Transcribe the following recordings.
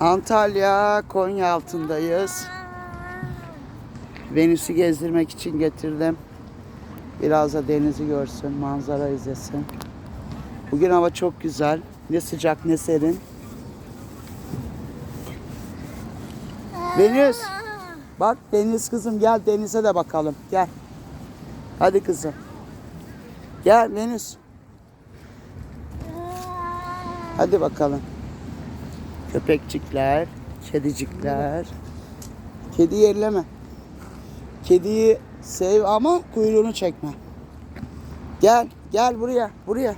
Antalya, Konya altındayız. Venüs'ü gezdirmek için getirdim. Biraz da denizi görsün, manzara izlesin. Bugün hava çok güzel. Ne sıcak ne serin. Venüs. Bak Deniz kızım gel denize de bakalım. Gel. Hadi kızım. Gel Venüs. Hadi bakalım. Köpekçikler, kedicikler. Kedi yerleme. Kediyi sev ama kuyruğunu çekme. Gel, gel buraya, buraya.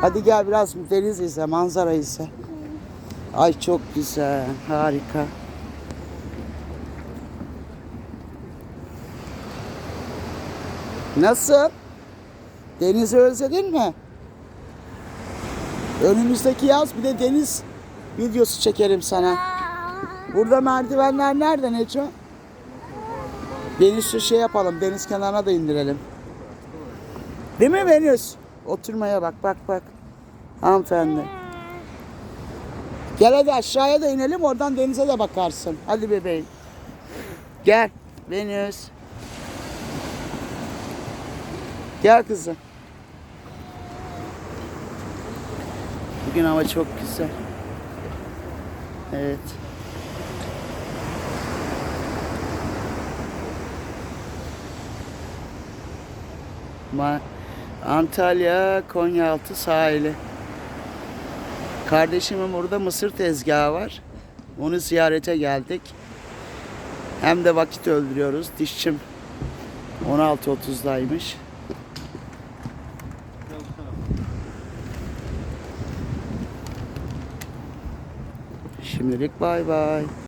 Hadi gel biraz deniz izle, manzara izle. Ay çok güzel, harika. Nasıl? Denizi özledin mi? Önümüzdeki yaz bir de deniz videosu çekerim sana. Burada merdivenler nerede Neco? Deniz şey yapalım, deniz kenarına da indirelim. Değil mi Venüs? Oturmaya bak, bak, bak. Hanımefendi. Gel hadi aşağıya da inelim, oradan denize de bakarsın. Hadi bebeğim. Gel Venüs. Gel kızım. Bugün hava çok güzel. Evet. Ma Antalya Konyaaltı sahili. Kardeşimin burada mısır tezgahı var. Onu ziyarete geldik. Hem de vakit öldürüyoruz. Dişçim 16.30'daymış. Şimdilik bay bay.